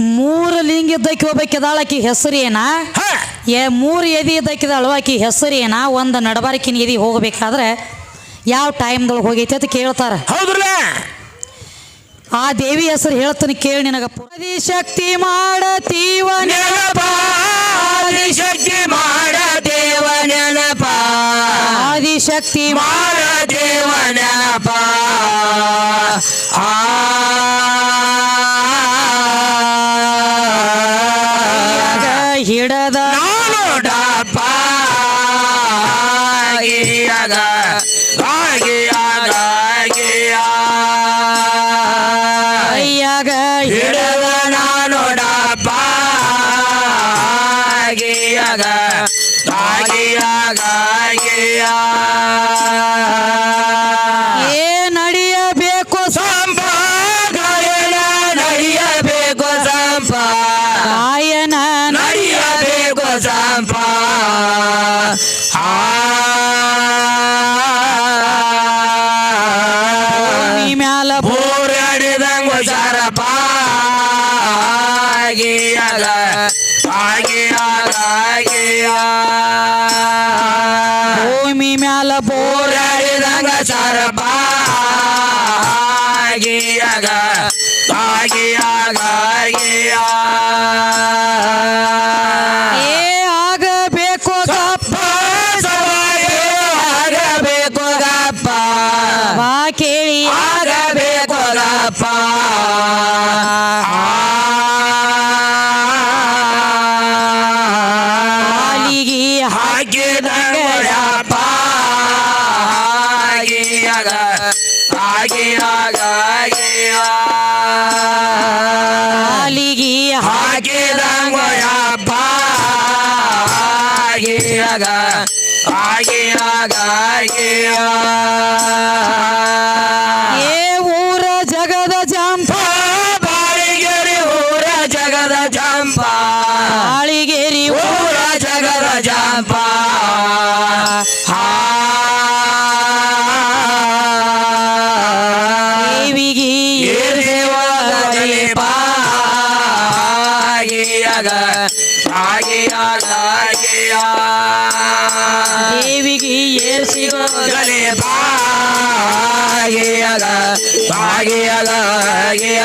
ಮೂರು ಲಿಂಗ ಇದ್ದಕ್ಕೆ ಹೋಗ್ಬೇಕಿದಾಳ ಆಕಿ ಹೆಸರು ಏನ ಹಾ! ಏ ಮೂರು ಎದಿ ಇದ್ದಕ್ಕಿದಾಳು ಆಕಿ ಹೆಸರು ಏನ ಒಂದು ನಡಬಾರಕಿನ ಎದಿ ಹೋಗ್ಬೇಕಾದ್ರೆ ಯಾವ ಟೈಮ್ದೊಳಗೆ ಹೋಗೈತಿ ಅಂತ ಕೇಳ್ತಾರ. ಆ ದೇವಿ ಹೆಸರು ಹೇಳ್ತಾನೆ ಕೇಳಿ ನಿನಗ. ಶಕ್ತಿ ಮಾಡತೀವ ಶಕ್ತಿ ಮಾಡ ದೇವ ನೆನಪ. ಆದಿಶಕ್ತಿ ಮಾಡ ದೇವ ನೆನಪ. ಆ ಹಿಡದ ನಾನೋಡಪ್ಪ ಆಗಿಯಾಗ Grandpa. ಆಗಿಯಾಗ ಆಗಿಯಾಗ ಆಗಿಯ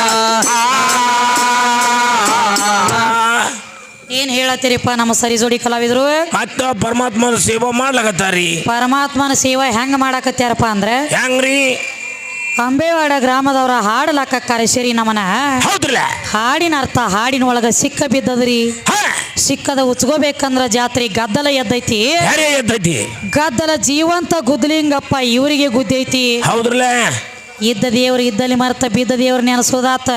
ಏನ್ ಹೇಳತ್ತೀರಿಪ್ಪ ನಮ್ಮ ಸರಿ ಜೋಡಿ ಕಲಾವಿದರು? ಮತ್ತ ಪರಮಾತ್ಮನ ಸೇವಾ ಮಾಡ್ಲಾಕತ್ತಾರಿ. ಪರಮಾತ್ಮನ ಸೇವೆ ಹೆಂಗ್ ಮಾಡಾಕತ್ಯಾರಪ್ಪ ಅಂದ್ರೆ? ಹೆಂಗ್ರಿ? ಅಂಬೇವಾಡ ಗ್ರಾಮದವರ ಹಾಡಲಾಕ ಕರೆಸಿರಿ ನಮನ ಹೌದ್ರಲ್ಲ? ಹಾಡಿನ ಅರ್ಥ ಹಾಡಿನ ಒಳಗ ಸಿಕ್ಕ ಬಿದ್ದದ್ರಿ. ಸಿಕ್ಕದ ಉಚ್ಕೋಬೇಕಂದ್ರ ಜಾತ್ರೆ ಗದ್ದಲ ಎದ್ದೈತಿ. ಯಾರೇ ಎದ್ದೈತಿ? ಗದ್ದಲ ಜೀವಂತ ಗುದ್ದಲಿಂಗಪ್ಪ ಇವರಿಗೆ ಗುದ್ದೈತಿ. ಹೌದ್ರಲ್ಲ? ಇದ್ದ ದೇವ್ರ ಇದ್ದಲ್ಲಿ ಮರ್ತ ಬಿದ್ದ ದೇವ್ರ ನೆನಸೋದಾತ.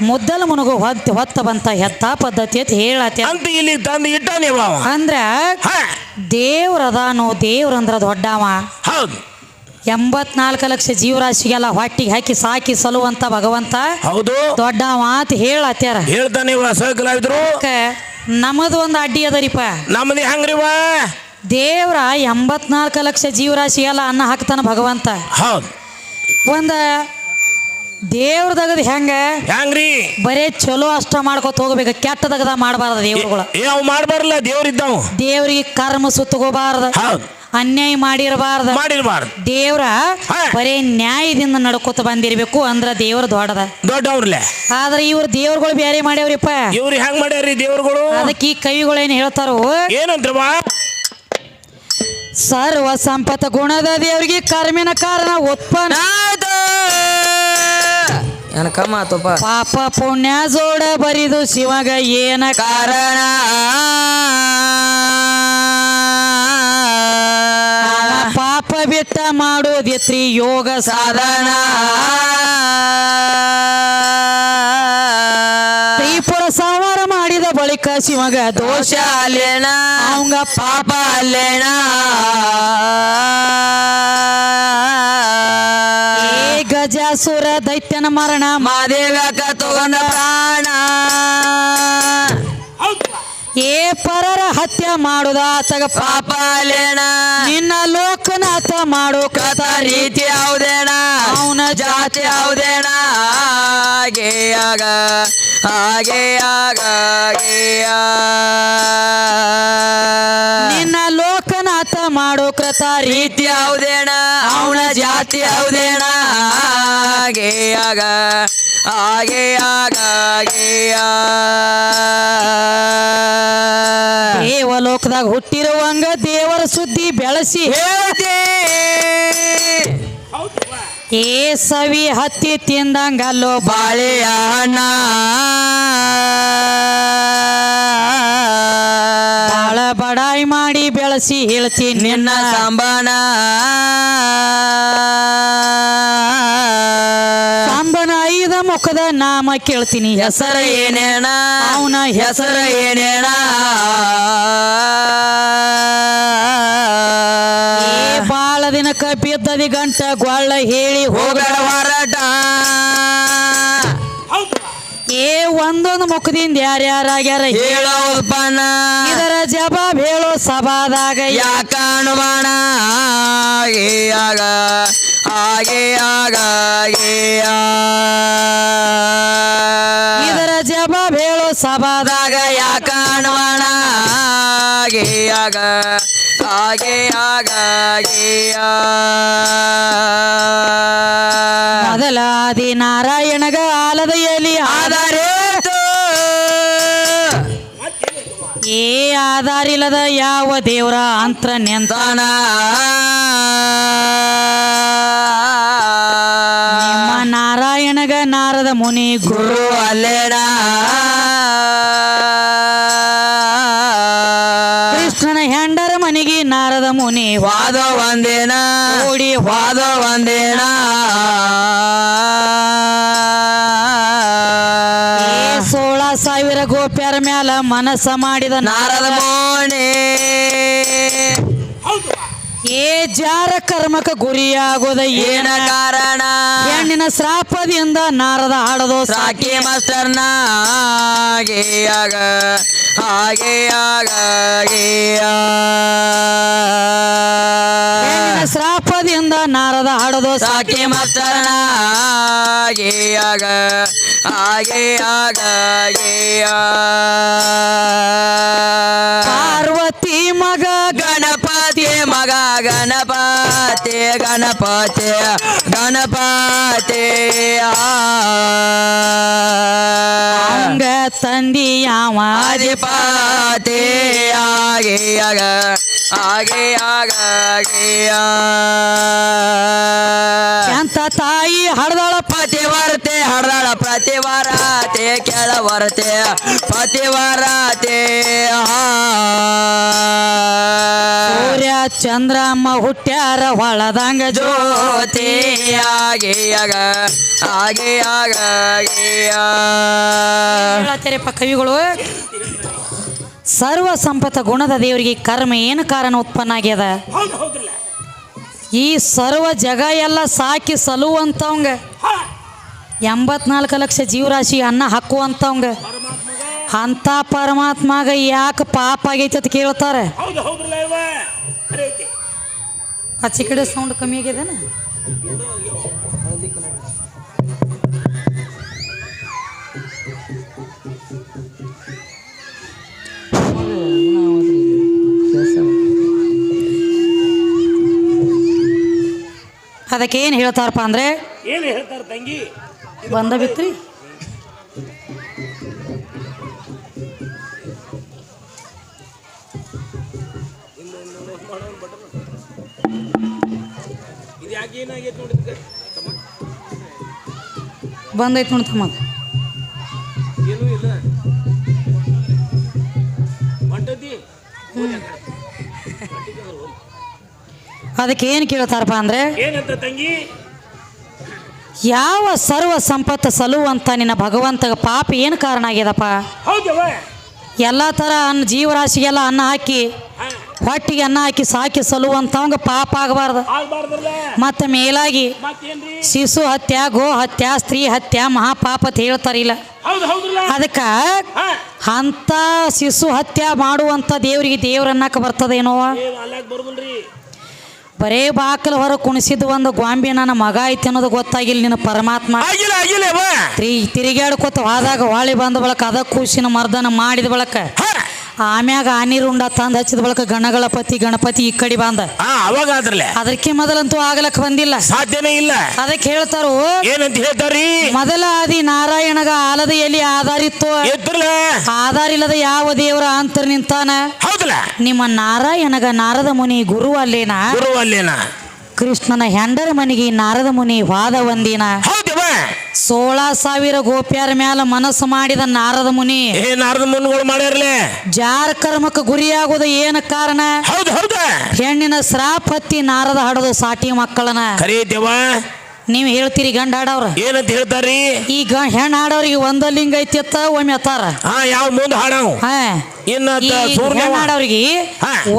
ಮುದ್ದಲ ಮುನಗು ಹೊತ್ತ ಹೊತ್ತ ಬಂತ ಹೆತ್ತ ಪದ್ಧತಿ ಅಂತ ಹೇಳತ್ತೆ ಅಂತ ಇಲ್ಲಿ ತಂದು ಅಂದ್ರ ದೇವ್ರದಾನೋ ದೇವ್ರಂದ್ರ ದೊಡ್ಡವ. ಹೌದು. ಎಂಬತ್ನಾಲ್ಕು ಲಕ್ಷ ಜೀವರಾಶಿಗೆಲ್ಲ ಹೊಟ್ಟಿಗೆ ಹಾಕಿ ಸಾಕಿ ಸಲುವಂತ ಭಗವಂತ. ಹೌದು. ದೊಡ್ಡ ಮಾತು ಹೇಳತ್ಯಾರ ಹೇಳ್ತಾನೆ ಸಹಕಲಾವಿದ್ರು ನಮ್ಮದು ಒಂದು ಅಡ್ಡಿ ಅದರಿಪ ನಮ್ಮದು ಹೆಂಗ್ರಿವ? ದೇವ್ರ ಎಂಬತ್ನಾಲ್ಕು ಲಕ್ಷ ಜೀವರಾಶಿಗೆಲ್ಲ ಅನ್ನ ಹಾಕ್ತಾನ ಭಗವಂತ. ಹೌದು. ಒಂದ ದೇವ್ರದಗದ ಹೆಂಗ? ಹೆಂಗ್ರಿ? ಬರೇ ಚಲೋ ಅಷ್ಟ ಮಾಡ್ಕೊತ ಹೋಗ್ಬೇಕು ಕೆಟ್ಟದಗದ ಮಾಡಬಾರ್ದು ಮಾಡಬಾರ್ದ ದೇವ್ರುಗಳು. ಮಾಡ್ಬಾರಲ್ಲ ದೇವ್ರಿದ್ದಾವ. ದೇವ್ರಿಗೆ ಕರ್ಮ ಸುತ್ತಗೋಬಾರದ. ಹೌದು. ಅನ್ಯಾಯ ಮಾಡಿರಬಾರ್ದು. ಮಾಡಿರಬಾರ್ದು. ದೇವ್ರ ಬರೇ ನ್ಯಾಯದಿಂದ ನಡ್ಕೋತ ಬಂದಿರ್ಬೇಕು ಅಂದ್ರ ದೇವ್ರ ದೊಡ್ಡದ. ದೊಡ್ಡವ್ರಲ್ಲೇ. ಆದ್ರೆ ಇವ್ರ ದೇವ್ರಗಳು ಬೇರೆ ಮಾಡ್ಯಾವ್ರಿಪ್ಪ. ಇವ್ರು ಹೆಂಗ್ ಮಾಡ್ಯಾರ ದೇವ್ರಗಳು? ಅದಕ್ಕೆ ಈ ಕವಿಗಳು ಏನ್ ಹೇಳ್ತಾರೋ ಏನಂತ್ರವ ಸರ್ವ ಸಂಪತ್ತ ಗುಣದ ದೇವ್ರಿಗೆ ಕರ್ಮಿನ ಕಾರಣ ಉತ್ಪನ್ನ. ಏನ ಕಮ್ಮ ಆತಪ್ಪ? ಪಾಪ ಪುಣ್ಯ ಜೋಡ ಬರಿದು ಶಿವಗ ಏನ ಕಾರಣ? ಬಿಟ್ಟ ಮಾಡೋದಿತ್ರಿ ಯೋಗ ಸಾಧನ. ತ್ರಿಪುರ ಸಂಹಾರ ಮಾಡಿದ ಬಳಿಕ ಶಿವಗ ದೋಷ ಅಲ್ಲೇಣ ಅವಂಗ ಪಾಪ ಅಲ್ಲೇಣ ಏ ಗಜಾಸುರ ದೈತ್ಯನ ಮರಣ ಮಾದೇವ್ಯಾಕ ತಗೊಂಡ ಪ್ರಾಣ. ಏ ಪರರ ಹತ್ಯೆ ಮಾಡುದ ಆತಗ ಪಾಪ ಅಲ್ಲೇಣ ನಿನ್ನ ಲೋಕನ ಲೋಕನಾಥ ಮಾಡೋ ಕಥ ರೀತಿ ಯಾವುದೇಣ ಅವನ ಜಾತಿ ಯಾವುದೇಣ ಹಾಗೆ ಆಗ ಹಾಗೆ ಆಗ ಹಾಗೆಯ. ನಿನ್ನ ಲೋಕನಾಥ ಮಾಡೋ ಕೃತ ರೀತಿ ಯಾವುದೇಣ ಅವನ ಜಾತಿ ಯಾವುದೇಣ ಹಾಗೆ ಆಗ. ಹಾಗೆಯ. ಹುಟ್ಟಿರುವಂಗ ದೇವರ ಸುದ್ದಿ ಬೆಳೆಸಿ ಹೇಳ್ತಿ ಏ ಸವಿ ಹತ್ತಿ ತಿಂದಂಗಲ್ಲೋ ಹಣ್ಣ ಬಾಳ ಬಡಾಯಿ ಮಾಡಿ ಬೆಳೆಸಿ ಹೇಳ್ತೀನಿ ನಿನ್ನ ಸಂಬಾಣ ಸಾಂಬನ. ಐದ ಮುಖದ ನಾಮ ಕೇಳ್ತೀನಿ. ಹೆಸರ ಏನೇಣ ಅವನ ಹೆಸರ ಏನೇಣ ಮುಖದಿಂದ ಯಾರ್ಯಾರಾಗ್ಯಾರ ಹೇಳೋ ಉತ್ಪನ್ನ ಇದರ ಜವಾಬ್ ಹೇಳೋ ಸಭಾದಾಗ ಯಾಕ ಅನುಮಾನ ಹಾಗೆ ಆಗ ಹಾಗೆ ಆಗ. ಇದರ ಜವಾಬ್ ಹೇಳೋ ಸಭಾದಾಗ ಆದಾಗ ಯಾಕ ಅನುಮಾನ ಹಾಗೆ ಆಗ ಹಾಗೆ ಆಗ ಮೊದಲಾದಿ ನಾರಾಯಣಗ ಆಲದ ಎಲಿ ಆದ ಆಧಾರಿಲ್ಲದ ಯಾವ ದೇವರ ಅಂತ್ರ ನೆಂತ ತಾನ ನಿಮ್ಮ ನಾರಾಯಣಗ ನಾರದ ಮುನಿ ಗುರು ಗುರು ಅಲ್ಲೇಡ. ಕೃಷ್ಣನ ಹೆಂಡರ ಮನೆಗೆ ನಾರದ ಮುನಿ ವಾದ ಒಂದೇನಾ ಓಡಿ ವಾದ ಒಂದೇನ ಗೋಪ್ಯರ ಮ್ಯಾಲ ಮನಸ್ಸ ಮಾಡಿದ ನಾರದ ಮೋಣೆ. ಏ ಜಾರ ಕರ್ಮಕ ಗುರಿಯಾಗೋದ ಏನ? ಕಾರಣ? ಹೆಣ್ಣಿನ ಶ್ರಾಪದಿಂದ ನಾರದ ಹಾಡೋದು ಸಾಕಿ ಮಾಸ್ಟರ್ನ ಹಾಗೆ ಆಗ ಹಾಗೆ ಆಗ ಹೆಣ್ಣಿನ ಶ್ರಾಪದಿಂದ ನಾರದ ಹಾಡದು ಸಾಕಿ. ಮಾಸ್ಟರ್ನ ಹಾಗೆ ಆಗ ಹಾಗೆ ಆಗ ಹಾಗೆಯ. ಪಾರ್ವತಿ ಮಗ ಗಣಪತಿ ಮಗ ಗಣಪತಿ ಗಣಪತಿ ಗಣಪತಿ ಹಂಗ ತಂದಿ ಯಾವ ಆದಿಪತಿ ಹಾಗೆ ಆಗ ಹಾಗೆ ಆಗ ಎಂತ ತಾಯಿ ಹಡ್ದಾಳ ಹಡ್ದಾಳ ಪ್ರತಿವಾರತೆ ಕೆಳವರ್ತೆ ಪತಿವಾರತೆ ಸೂರ್ಯ ಚಂದ್ರಮ್ಮ ಹುಟ್ಟ್ಯಾರ ಹೊಳದಂಗ ಜೋ ಜ್ಯೋತಿ ಹಾಗೆ ಆಗ ಹಾಗೆ ಆಗ ಹೇಳತ್ತೀರಪ್ಪ ಕವಿಗಳು. ಸರ್ವ ಸಂಪತ ಗುಣದ ದೇವರಿಗೆ ಕರ್ಮ ಏನು ಕಾರಣ ಉತ್ಪನ್ನ ಆಗ್ಯದ? ಈ ಸರ್ವ ಜಗ ಎಲ್ಲ ಸಾಕಿ ಸಲುವಂತವಂಗ. ಎಂಬತ್ನಾಲ್ಕು ಲಕ್ಷ ಜೀವರಾಶಿ ಅನ್ನ ಹಾಕುವಂಥವಂಗೆ. ಅಂಥ ಪರಮಾತ್ಮಗ ಯಾಕೆ ಪಾಪ ಆಗೈತೆ ಅಂತ ಕೇಳ್ತಾರೆ. ಆಚೆ ಕಡೆ ಸೌಂಡ್ ಕಮ್ಮಿ ಆಗಿದೆನ ಅದಕ್ಕೆ ಏನು ಹೇಳ್ತಾರಪ್ಪ ಅಂದ್ರೆ ಏನು ಹೇಳ್ತಾರ ತಂಗಿ? ಬಂದ ಬಿತ್ರಿ. ನೋಡಿ ತಮ್ಮ. ಅದಕ್ಕೆ ಏನು ಕೇಳ್ತಾರಪ್ಪ ಅಂದ್ರೆ ಏನಂತ ತಂಗಿ? ಯಾವ ಸರ್ವ ಸಂಪತ್ತು ಸಲುವಂತ ನಿನ್ನ ಭಗವಂತಗ ಪಾಪ ಏನು ಕಾರಣ ಆಗ್ಯದಪ್ಪ? ಎಲ್ಲ ಥರ ಅನ್ನ ಜೀವರಾಶಿಗೆಲ್ಲ ಅನ್ನ ಹಾಕಿ ಹೊಟ್ಟಿಗೆ ಅನ್ನ ಹಾಕಿ ಸಾಕಿ ಸಲುವಂಥವಂಗೆ ಪಾಪ ಆಗಬಾರ್ದು. ಮತ್ತು ಮೇಲಾಗಿ ಶಿಶು ಹತ್ಯೆ ಗೋ ಹತ್ಯ ಸ್ತ್ರೀ ಹತ್ಯೆ ಮಹಾಪಾಪ ಅಂತ ಹೇಳ್ತಾರಿಲ್ಲ ಅದಕ್ಕೆ ಅಂಥ ಶಿಶು ಹತ್ಯೆ ಮಾಡುವಂಥ ದೇವರಿಗೆ ದೇವ್ರನ್ನಕ್ಕೆ ಬರ್ತದೇನೋ? ಬರೇ ಬಾಕಲ ಹೊರ ಕುಣಿಸಿದ್ದು ಒಂದು ಗ್ವಾಂಬಿ ನನ್ನ ಮಗ ಐತಿ ಅನ್ನೋದು ಗೊತ್ತಾಗಿಲ್ಲ ನಿನ್ನ ಪರಮಾತ್ಮ. ಆಗಿಲ್ಲ ತಿರುಗಾಡ್ಕೊತ ಹೋದಾಗ ವಾಳಿ ಬಂದ ಬಳಕ ಅದ ಕೂಸಿನ ಮರ್ದನ ಮಾಡಿದ ಬಳಕ ಆಮ್ಯಾಗ ಆನಿರುಂಡ ತಂದ ಹಚ್ಚಿದ ಬಳಕ ಗಣಗಳಪತಿ ಗಣಪತಿ ಈ ಕಡೆ ಬಂದ. ಅವಾಗ ಆದ್ರಲೆ ಅದಕ್ಕೆ ಮೊದಲಂತೂ ಆಗಲಕ್ಕೆ ಬಂದಿಲ್ಲ. ಸಾಧ್ಯನೇ ಇಲ್ಲ. ಅದಕ್ಕೆ ಹೇಳ್ತಾರು? ಏನಂತ ಹೇಳ್ತಾರಿ ಮೊದಲ ಆದಿ ನಾರಾಯಣಗ ಆಲದ ಎಲ್ಲಿ ಆಧಾರಿತ್ತು. ಆಧಾರ ಇಲ್ಲದ ಯಾವ ದೇವರ ಅಂತರ್ ನಿಂತಾನ? ಹೌದಲ್ಲ? ನಿಮ್ಮ ನಾರಾಯಣಗ ನಾರದ ಮುನಿ ಗುರು ಅಲ್ಲೇನಾ? ಗುರು ಅಲ್ಲೇನ? ಕೃಷ್ಣನ ಹೆಂಡರ ಮನೆಗೆ ನಾರದ ಮುನಿ ವಾದ ಒಂದಿನ. ಸೋಳ ಸಾವಿರ ಗೋಪ್ಯರ ಮ್ಯಾಲ ಮನಸ್ಸು ಮಾಡಿದ ನಾರದ ಮುನಿ. ಏ ನಾರದ ಮುನಿಗಳು ಮಾಡ್ಯಾರಲೆ? ಜಾರ ಕರ್ಮಕ್ಕೆ ಗುರಿಯಾಗೋದು ಏನ ಕಾರಣ? ಹೌದು ಹೌದ. ಹೆಣ್ಣಿನ ಶ್ರಾಪ್ ಹತ್ತಿ ನಾರದ ಹಡದು ಸಾಟಿ ಮಕ್ಕಳನ. ಕರೀತೇವ ನೀವು ಹೇಳ್ತೀರಿ ಗಂಡ ಹಾಡವ್ರ? ಏನಂತ ಹೇಳ್ತಾರಿ ಈಗ ಹೆಣ್ಣು ಹಾಡೋರಿಗೆ ಒಂದ ಲಿಂಗ ಐತಿ ಅತ್ತ ಒಮ್ಮೆ ಅತ್ತಾರ. ಹಾ ಯಾವ ಮುಂದೆ ಹಾಡವ್? ಹಾ. ಇನ್ನ ಈ ಸೂರ್ಯ ಹೆಣ್ಣು ಹಾಡೋರಿಗೆ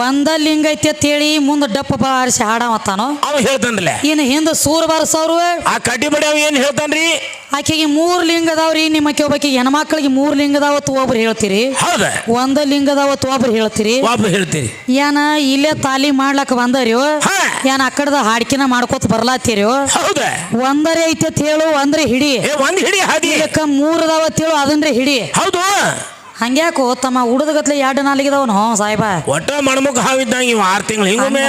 ಒಂದ ಲಿಂಗ ಐತಿ ಅಂತ ಹೇಳಿ ಮುಂದೆ ಡಪ್ಪ ಬಾರಿಸಿ ಹಾಡವತ್ತಾನು ಅವ ಹೇಳ್ತಾನ್ಲೆ ಇನ್ನು ಹಿಂದೆ ಸೂರ್ ಬಾರಿಸೋರು ಆ ಕಡ್ಡಿ ಬಡಿ ಅವ ಏನ್ ಹೇಳ್ತಾನ್ರಿ? ಆಕೆಗೆ ಮೂರು ಲಿಂಗ ಅದಾವ್ರಿ ನಿಮ್ಮ ಒಬ್ಬಾಕಿಗೆ ಹೆಣ್ಮಕ್ಳಿಗೆ ಮೂರು ಲಿಂಗ ಒಬ್ರು ಹೇಳ್ತೀರಿ. ಹೌದ? ಒಂದ ಲಿಂಗ ಅದಾವ ಒಬ್ರು ಹೇಳ್ತೀರಿ. ಹೇಳ್ತೀರಿ. ಏನ ಇಲ್ಲೇ ತಾಲಿ ಮಾಡ್ಲಕ್ ಬಂದರಿ ಏನ್ ಅಕ್ಕಡದ ಕಡೆದ ಹಾಡ್ಕಿನ ಮಾಡ್ಕೋತ ಬರ್ಲಾತೀರಿ ಒಂದರ ಐತಿ ಅಂತ ಹೇಳು ಅಂದ್ರೆ ಹಿಡಿ ಒಂದ್ ಹಿಡಿ ಹಾದಿ ಇದಕ್ಕ ಮೂರ್ ಅದಾವತ್ ಹೇಳು ಅದನ್ರಿ ಹಿಡಿ. ಹೌದು. ಹಂಗ್ಯಾಕೋ ತಮ್ಮ ಉಡದಗತ್ಲೆ ಎರಡು ನಾಲಿಗಿದವನು ಹ್ಞೂ ಸಾಹೇಬ? ಒಟ್ಟ ಮಣಮುಖ ಹಾವಿದ್ದಂಗ ಇವ ಆರ್ ತಿಂಗಳು ಹಿಂಗೊಮ್ಮೆ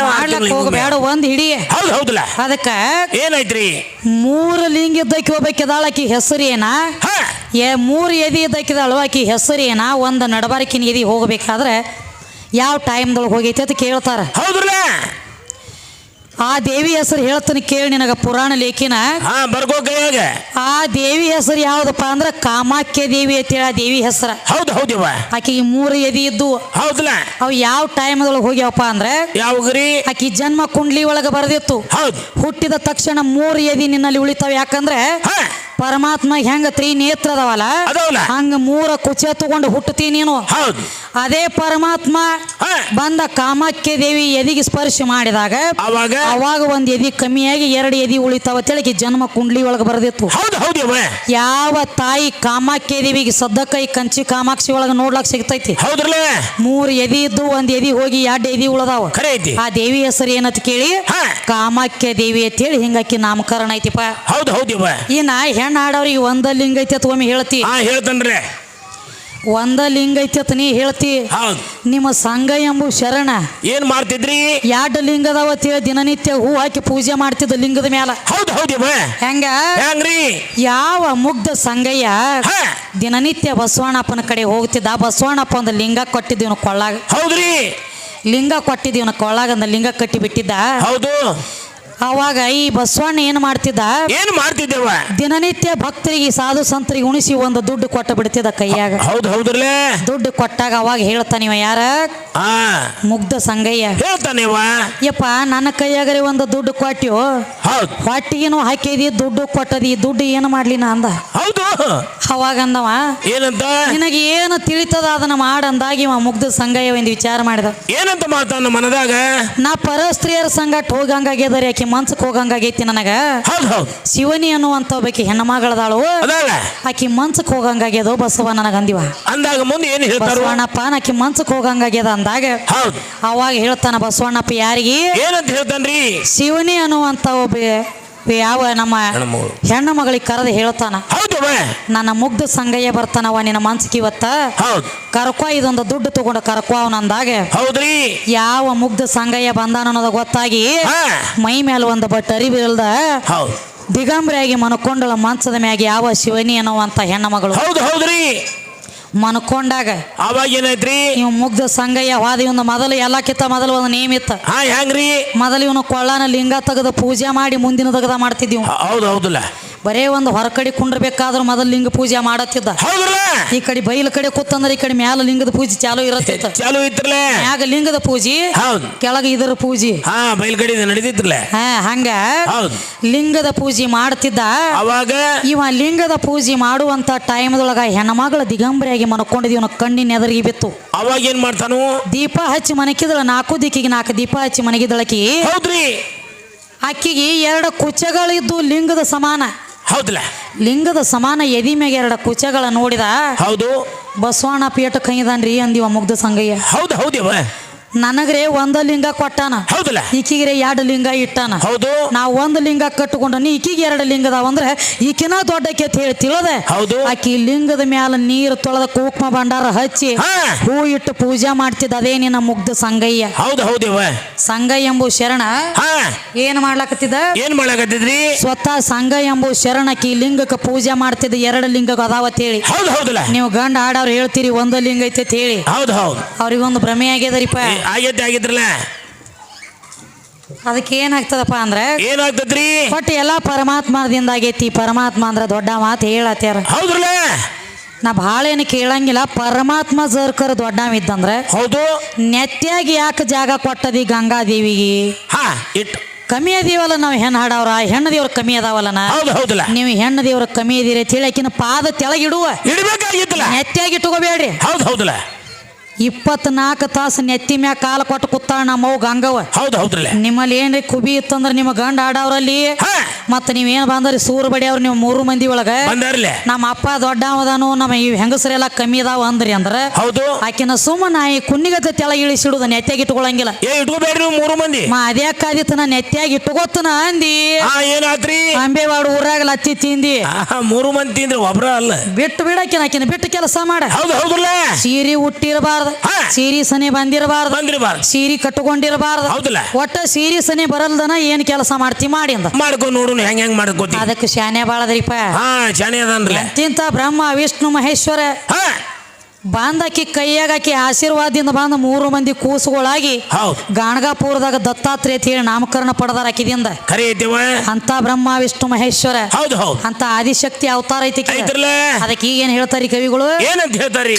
ಹೋಗಬೇಡ ಒಂದ್ ಹಿಡಿ. ಹೌದು ಹೌದಲ್ಲ ಅದಕ್ಕ ಏನಾಯ್ತ್ರಿ ಮೂರು ಲಿಂಗ ಇದ್ದಕ್ಕೆ ಒಬ್ಬಾಕಿದಾಳ ಆಕಿ ಹೆಸರು ಏನ? ಏ ಮೂರು ಎದಿ ಇದ್ದಕ್ಕಿದಾಳು ಅಳವಾಕಿ ಹೆಸರು ಏನ? ಒಂದು ನಡಬಾರಕಿನ ಎದಿ ಹೋಗ್ಬೇಕಾದ್ರೆ ಯಾವ ಟೈಮ್ದೊಳಗೆ ಹೋಗೈತಿ ಅಂತ ಕೇಳ್ತಾರ. ಹೌದ್ರಲ್ಲ ಆ ದೇವಿ ಹೆಸರು ಹೇಳ್ತಾನೆ ಕೇಳಿ ನಿನಗ ಪುರಾಣ ಲೇಖಿನ. ಹಾ ಬರ್ಗೋ ಕೈಯಾಗ ಆ ದೇವಿ ಹೆಸರು ಯಾವ್ದಪ್ಪ ಅಂದ್ರೆ ಕಾಮಾಖ್ಯ ದೇವಿ ಅಂತೇಳಿ ಆ ದೇವಿ ಹೆಸರ. ಹೌದು ಹೌದಿವ ಈ ಮೂರು ಎದಿ ಇದ್ದು. ಹೌದಲ್ಲ ಅವು ಯಾವ ಟೈಮ್ದೊಳಗೆ ಹೋಗ್ಯಾವಪ್ಪ ಅಂದ್ರೆ ಯಾವಾಗ್ರಿ ಆಕಿ ಜನ್ಮ ಕುಂಡ್ಲಿ ಒಳಗೆ ಬರ್ದಿತ್ತು. ಹೌದು. ಹುಟ್ಟಿದ ತಕ್ಷಣ ಮೂರು ಎದಿ ನಿನ್ನಲ್ಲಿ ಉಳಿತಾವ ಯಾಕಂದ್ರೆ ಪರಮಾತ್ಮ ಹೆಂಗ ತ್ರೀ ನೇತ್ರ ಅದವಲ್ಲ. ಅದಾವಲ್ಲ ಹಂಗ ಮೂರ ಕುಚ ತಗೊಂಡು ಹುಟ್ಟತಿ ನೀನು. ಹೌದು. ಅದೇ ಪರಮಾತ್ಮ ಬಂದ ಕಾಮಾಖ್ಯ ದೇವಿ ಎದಿಗೆ ಸ್ಪರ್ಶ ಮಾಡಿದಾಗ ಅವಾಗ? ಅವಾಗ ಒಂದ್ ಎದಿ ಕಮ್ಮಿಯಾಗಿ ಎರಡು ಎದಿ ಉಳಿತಾವ ತಿಳಗಿ ಜನ್ಮ ಕುಂಡ್ಲಿ ಒಳಗೆ ಬರದಿತ್ತು. ಯಾವ ತಾಯಿ ಕಾಮಾಖ್ಯ ದೇವಿಗೆ ಸದ್ದಕ್ಕೈ ಕಂಚಿ ಕಾಮಾಕ್ಷಿ ಒಳಗೆ ನೋಡ್ಲಾಕ್ ಸಿಗ್ತೈತಿ? ಮೂರ್ ಮೂರು ಎದಿ ಇದ್ದು ಒಂದ್ ಎದಿ ಹೋಗಿ ಎರಡು ಎದಿ ಉಳದಾವ. ಆ ದೇವಿ ಹೆಸರು ಏನಂತ ಕೇಳಿ? ಕಾಮಾಕ್ಯ ಕಾಮಾಖ್ಯ ದೇವಿ ಅಂತ ಹೇಳಿ ಹಿಂಗಾಕಿ ನಾಮಕರಣ ಐತಿಪ್ಪ. ಹೌದು ಹೌದು ಇನ್ನ ಹೆಣ್ಣು ಆಡೋರಿಗೆ ಒಂದ ಲಿಂಗ ಐತಿ ಒಮ್ಮೆ ಹೇಳ್ತಿ. ಹಾ ಹೇಳ್ತಾನ್ರಿ. ಒಂದ ಲಿಂಗ ಐತಿ ಅಂತ ನೀ ಹೇಳ್ತಿ. ಹೌದು. ನಿಮ್ಮ ಸಂಘ ಎಂಬು ಶರಣ ಏನ್ ಮಾಡ್ತಿದ್ರಿ? ಎರಡು ಲಿಂಗ ಅದಾವ ದಿನನಿತ್ಯ ಹೂ ಹಾಕಿ ಪೂಜೆ ಮಾಡ್ತಿದ್ದ ಲಿಂಗದ ಮ್ಯಾಲ. ಹೌದು ಹೌದಿವ ಹೆಂಗ? ಹೆಂಗ್ರಿ? ಯಾವ ಮುಗ್ಧ ಸಂಗಯ್ಯ ಹಾ. ದಿನನಿತ್ಯ ಬಸವಣ್ಣಪ್ಪನ ಕಡೆ ಹೋಗ್ತಿದ್ದ. ಬಸವಣ್ಣಪ್ಪ ಒಂದು ಲಿಂಗ ಕೊಟ್ಟಿದ್ದೀವನ ಕೊಳ್ಳಾಗ. ಹೌದ್ರಿ. ಲಿಂಗ ಕೊಟ್ಟಿದ್ದೀವನ ಕೊಳ್ಳಾಗ ಅಂದ ಲಿಂಗ ಕಟ್ಟಿ ಬಿಟ್ಟಿದ್ದ. ಹೌದು. ಅವಾಗ ಈ ಬಸವಣ್ಣ ಏನ್ ಮಾಡ್ತಿದ್ದ? ಏನ್ ಮಾಡ್ತಿದ್ದೇವ ದಿನನಿತ್ಯ ಭಕ್ತರಿಗೆ ಸಾಧು ಸಂತರಿಗೆ ಉಣಿಸಿ ಒಂದು ದುಡ್ಡು ಕೊಟ್ಟ ಬಿಡ್ತಿದ್ದ ಕೈಯಾಗ. ಹೌದು ಹೌದ್ರಲ್ಲೇ? ದುಡ್ಡು ಕೊಟ್ಟಾಗ ಅವಾಗ ಹೇಳ್ತಾನಿವ ಯಾರ? ಮುಗ್ಧ ಸಂಗಯ್ಯ. ಹೇಳ್ತಾನಿವ ಯಪ್ಪ ನನ್ನ ಕೈಯಾಗರೆ ಒಂದು ದುಡ್ಡು ಕೊಟ್ಟಿವು ಹೌದು. ಹೊಟ್ಟಿಗೆನೂ ಹಾಕಿದಿ ದುಡ್ಡು ಕೊಟ್ಟದಿ ದುಡ್ಡು ಏನು ಮಾಡ್ಲಿ ನಾ ಅಂದ? ಹೌದು. ಅವಾಗ ಅಂದವ ಏನಂತ? ನಿನಗೆ ಏನು ತಿಳಿತದ ಅದನ್ನ ಮಾಡಂದಾಗಿ ಇವ ಮುಗ್ಧ ಸಂಗಯ್ಯ ಒಂದು ವಿಚಾರ ಮಾಡಿದ. ಏನಂತ ಮಾಡ್ತಾನ ಮನದಾಗ? ನಾ ಪರಸ್ತ್ರೀಯರ ಸಂಗಟ್ ಹೋಗಂಗಾಗ್ಯದರಿ ಆಕಿ ಮನ್ಸಕ್ ಹೋಗಂಗಾಗೈತಿ ನನಗ. ಶಿವನಿ ಅನ್ನುವಂತ ಒಬ್ಬಾಕಿ ಹೆಣ್ಣು ಮಗಳದಾಳು. ಆಕಿ ಮನ್ಸಕ್ ಹೋಗಂಗಾಗ್ಯದೋ ಬಸವ ನನಗಂದಿವ ಅಂದಾಗ ಮುಂದೆ ಏನು ಬಸವಣ್ಣಪ್ಪ ಆಕಿ ಮನ್ಸಕ್ ಹೋಗಂಗಾಗ್ಯದ ಅಂದಾಗ ಅವಾಗ ಹೇಳ್ತಾನ ಬಸವಣ್ಣಪ್ಪ ಯಾರಿಗೆ? ಏನಂತ ಹೇಳ್ತಾನ್ರಿ? ಶಿವನಿ ಅನ್ನುವಂತ ಒಬ್ಬ ಯಾವ ನಮ್ಮ ಹೆಣ್ಮಗಳು. ಹೆಣ್ಣು ಮಗಳಿಗೆ ಕರೆದು ಹೇಳ್ತಾನ ಹೌದವ ನನ್ನ ಮುಗ್ಧ ಸಂಗಯ್ಯ ಬರ್ತಾನವ ನಿನ್ನ ಮನ್ಸಿಗೆ ಇವತ್ತ. ಹೌದು. ಕರ್ಕೊ ಇದೊಂದು ದುಡ್ಡು ತಗೊಂಡು ಕರ್ಕೊ ಅವನಂದಾಗ ಹೌದ್ರಿ. ಯಾವ ಮುಗ್ಧ ಸಂಗಯ್ಯ ಬಂದಾನ ಅನ್ನೋದು ಗೊತ್ತಾಗಿ ಹಾ. ಮೈ ಮೇಲೆ ಒಂದು ಬಟ್ ಅರಿಬಿಲ್ದ ಹೌದು. ದಿಗಂಬರಿಯಾಗಿ ಮನಕೊಂಡಳ ಮಂಚದ ಮ್ಯಾಗ ಯಾವ ಶಿವನಿ ಅನ್ನುವಂತ ಹೆಣ್ಣು ಮಗಳು. ಹೌದು ಹೌದ್ರಿ. ಮನ್ಕೊಂಡಾಗ ಅವಾಗ ಏನಾಯ್ತ್ರಿ ಇವ್ ಮುಗ್ಧ ಸಂಗಯ್ಯ ವಾದಿ ಒಂದು ಮೊದಲು ಎಲ್ಲಕ್ಕಿಂತ ಮೊದಲು ಒಂದು ನೇಮ್ ಇತ್ತ ಹಾ ಹೆಂಗ್ರಿ? ಮೊದಲು ಇವನು ಕೊಳ್ಳಾನ ಲಿಂಗ ತೆಗೆದು ಪೂಜೆ ಮಾಡಿ ಮುಂದಿನ ತೆಗೆದ ಮಾಡ್ತಿದ್ದೀವಿ ಹೌದು ಹೌದಲ್ಲ. ಬರೇ ಒಂದು ಹೊರ ಕಡೆ ಕುಂಡ್ರಬೇಕಾದ್ರೂ ಮೊದಲು ಲಿಂಗ ಪೂಜೆ ಮಾಡತ್ತಿದ್ದ. ಈ ಕಡೆ ಬೈಲ ಕಡೆ ಕೂತಂದ್ರೆ ಈ ಕಡೆ ಮ್ಯಾಲ ಲಿಂಗದ ಪೂಜೆ ಚಾಲು ಇರತ್ತಿತ್ತ. ಚಾಲು ಮ್ಯಾಗ ಲಿಂಗದ ಪೂಜೆ ಕೆಳಗ ಇದರ ಪೂಜೆ. ಹಾ ಕಡೆ ನಡೆದಿತ್ತಲ್ಲ ಹಾ ಹಂಗ ಲಿಂಗದ ಪೂಜೆ ಮಾಡ್ತಿದ್ದ. ಅವಾಗ? ಇವ ಲಿಂಗದ ಪೂಜೆ ಮಾಡುವಂತ ಟೈಮ್ದೊಳಗ ಹೆಣ್ಮಗಳ ದಿಗಂಬರಿಯಾಗಿ ಮನ್ಕೊಂಡಿದ್ ಇವನ ಕಣ್ಣಿನ ಎದುರಿಗೆ ಬಿತ್ತು. ಅವಾಗ ಏನ್ ಮಾಡ್ತಾನು? ದೀಪ ಹಚ್ಚಿ ಮನಕಿದಳ ನಾಲ್ಕು ದಿಕ್ಕಿಗೆ ನಾಲ್ಕು ದೀಪ ಹಚ್ಚಿ ಮನಗಿದಳಕಿ. ಹೌದ್ರಿ. ಆಕಿಗೆ ಎರಡು ಕುಚಗಳಿದ್ದು ಲಿಂಗದ ಸಮಾನ. ಹೌದಲ್ಲ ಲಿಂಗದ ಸಮಾನ ಎದಿ ಮ್ಯಾಗ ಎರಡು ಕುಚಗಳ ನೋಡಿದ ಹೌದು. ಬಸವಣ್ಣ ಪೇಟ ಕೈದಾನ್ರಿ ಅಂದಿವ ಮುಗ್ಧ ಸಂಗಯ್ಯ. ಹೌದು ಹೌದಿವ ನನಗ್ರೆ ಒಂದ ಲಿಂಗ ಕೊಟ್ಟಾನ. ಹೌದಲ್ಲ? ಈಕಿಗೆ ಎರಡು ಲಿಂಗ ಇಟ್ಟಾನ. ಹೌದು. ನಾವು ಒಂದ್ ಲಿಂಗ ಕಟ್ಟುಕೊಂಡನಿ ಈಕಿಗೆ ಎರಡು ಲಿಂಗ ಅದಾವ ಅಂದ್ರೆ ಈಕಿನ ದೊಡ್ಡಕ್ಕೆ ಹೇಳಿ ತಿಳದೆ. ಹೌದು. ಆಕಿ ಲಿಂಗದ ಮ್ಯಾಲ ನೀರು ತೊಳೆದ ಕುಕ್ಮ ಭಂಡಾರ ಹಚ್ಚಿ ಹೂ. ಇಟ್ಟು ಪೂಜೆ ಮಾಡ್ತಿದ್ದ ಅದೇ ನಿನ್ನ ಮುಗ್ಧ ಸಂಗಯ್ಯ. ಹೌದು ಹೌದಿವ ಸಂಗಯ್ಯ ಎಂಬು ಶರಣ ಏನ್ ಮಾಡ್ಲಾಕತ್ತಿದ ಏನ್ ಮಾಡ್ಲಾಕತ್ತಿದ್ರಿ? ಸ್ವತಃ ಸಂಘ ಎಂಬು ಶರಣಕಿ ಲಿಂಗಕ್ಕೆ ಪೂಜೆ ಮಾಡ್ತಿದ್ದ ಎರಡು ಲಿಂಗ ಅದಾವತ್ ಹೇಳಿ. ಹೌದು ಹೌದಲ್ಲ. ನೀವು ಗಂಡ ಆಡವ್ರು ಹೇಳ್ತೀರಿ ಒಂದು ಲಿಂಗ ಐತೆ ಅಂತ ಹೇಳಿ. ಹೌದು ಹೌದು. ಅವ್ರಿಗೊಂದು ಭ್ರಮೆ ಆಗ್ಯದರಿಪ್ಪ. ಆಗೈತೆ ಆಗಿದ್ರಲ್ಲ ಅದಕ್ಕೆ ಏನಾಗ್ತದಪ್ಪ ಅಂದ್ರೆ ಏನಾಗ್ತದ್ರಿ ಒಟ್ಟು ಎಲ್ಲ ಪರಮಾತ್ಮದಿಂದ ಆಗೈತಿ ಪರಮಾತ್ಮ ಅಂದ್ರೆ ದೊಡ್ಡ ಮಾತು ಹೇಳತ್ಯಾರ. ಹೌದ್ರಲ್ಲ? ನಾ ಭಾಳ ಏನು ಕೇಳಂಗಿಲ್ಲ. ಪರಮಾತ್ಮ ಜರ್ಕರ್ ದೊಡ್ಡವಿದ್ದಂದ್ರೆ ಹೌದು. ನೆತ್ತಿಯಾಗಿ ಯಾಕೆ ಜಾಗ ಕೊಟ್ಟದಿ ಗಂಗಾದೇವಿಗೆ? ಹಾ ಇಟ್ಟು ಕಮ್ಮಿ ಅದೀವಲ್ಲ ನಾವು ಹೆಣ್ಣು ಹಾಡವ್ರ. ಹೆಣ್ಣು ದೇವ್ರ ಕಮ್ಮಿ ಅದಾವಲ್ಲ ಹೌದು ಹೌದಲ್ಲ. ನೀವು ಹೆಣ್ಣು ದೇವ್ರ ಕಮ್ಮಿ ಇದೀರಿ ಅಂತ ಹೇಳಿ ಆಕಿನ ಪಾದ ತೆಳಗಿಡುವ. ಇಡ್ಬೇಕಾಗಿತ್ತಲ್ಲ? ನೆತ್ತಿಯಾಗಿ ಇಟ್ಕೋಬೇಡ್ರಿ. ಹೌದು ಹೌದಲ್ಲ. ಇಪ್ಪತ್ನಾಲ್ಕು ತಾಸು ನೆತ್ತಿ ಮ್ಯಾಗ ಕಾಲ ಕೊಟ್ಟು ನಮ್ಮ ನಮ್ಮವ್ ಗಂಗವ ಹೌದು ಹೌದ್ರಲ್ಲ. ನಿಮ್ಮಲ್ಲಿ ಏನ್ರಿ ಕುಬಿ ಇತ್ತಂದ್ರೆ ನಿಮ್ಮ ಗಂಡ ಆಡವ್ರಲ್ಲಿ? ಹಾ. ಮತ್ತೆ ನೀವೇನು ಬಂದ್ರಿ ಸೂರು ಬಡಿಯವ್ರು ನೀವು ಮೂರು ಮಂದಿ ಒಳಗ? ಬಂದಾರ್ಲೆ. ನಮ್ಮ ಅಪ್ಪ ದೊಡ್ಡವದಾನು ನಮ್ಮ ಈ ಹೆಂಗಸರೆಲ್ಲ ಕಮ್ಮಿ ಅದಾವ ಅಂದ್ರಿ ಅಂದ್ರ ಹೌದು. ಆಕಿನ ಸುಮ್ಮನ ಈ ಕುನ್ನಿಗತ್ತೆ ತೆಳಗ ಇಳಿಸಿಡುದ ನೆತ್ತಾಗಿ ಇಟ್ಕೊಳಂಗಿಲ್ಲ. ಏ ಇಟ್ಕೋಬೇಡ್ರಿ ನೀವು ಮೂರು ಮಂದಿ. ಮಾ ಅದ್ಯಾಕಾದಿತ್ತು ನಾ ನೆತ್ಯಾಗಿ ಇಟ್ಕೋತನ ಅಂದಿ. ಹಾ ಏನಾತ್ರಿ ಅಂಬೇವಾಡು ಊರಾಗ ಲತ್ತಿ ತಿಂದಿ. ಆಹಾ, ಮೂರು ಮಂದಿ ತಿಂದ್ರೆ ಒಬ್ರ ಅಲ್ಲ. ಬಿಟ್ಟು ಬಿಡಕಿನ ಆಕಿನ ಬಿಟ್ಟು ಕೆಲಸ ಮಾಡ. ಹೌದು ಸೀರೆ ಹುಟ್ಟಿರಬಾರ್ದು ಹಾ. ಸೀರಿ ಸನಿ ಬಂದಿರಬಾರ್ದು. ಬಂದಿರಬಾರ್ದು. ಸೀರಿ ಕಟ್ಟಕೊಂಡಿರಬಾರ್ದು ಹೌದಲ್ಲ. ಒಟ್ಟ ಸೀರಿ ಸನಿ ಬರಲ್ದನ ಏನ್ ಕೆಲಸ ಮಾಡ್ತಿ ಮಾಡಿ ಅಂದ. ಮಾಡ್ಕೊ ನೋಡು ಹೆಂಗ್ ಹೆಂಗ್ ಮಾಡ್ಕೋತಿ ಅದಕ್ಕೆ ಶಾನೆ ಬಾಳದ್ರಿಪ್ಪ. ಹಾ ಶಾನೆ ಎಂತಿಂತ ಬ್ರಹ್ಮ ವಿಷ್ಣು ಮಹೇಶ್ವರ. ಹಾ. ಕೈಯಾಗಾಕಿ ಕೈಯಾಗ ಆಕಿ ಆಶೀರ್ವಾದದಿಂದ ಬಂದ ಮೂರು ಮಂದಿ ಕೂಸುಗಳಾಗಿ ಗಾಣಗಾಪುರದಾಗ ದತ್ತಾತ್ರೇಯ ಹೇಳಿ ನಾಮಕರಣ ಪಡೆದಾರ ಆಕಿದಿಂದ. ಅಂತ ಬ್ರಹ್ಮ ವಿಷ್ಣು ಮಹೇಶ್ವರ. ಹೌದು ಹೌದು. ಅಂತ ಆದಿಶಕ್ತಿ ಅವತಾರ ಐತಿ ಅದಕ್ಕೆ ಈಗ ಏನ್ ಹೇಳ್ತಾರಿ ಕವಿಗಳು? ಏನಂತ ಹೇಳ್ತಾರಿ?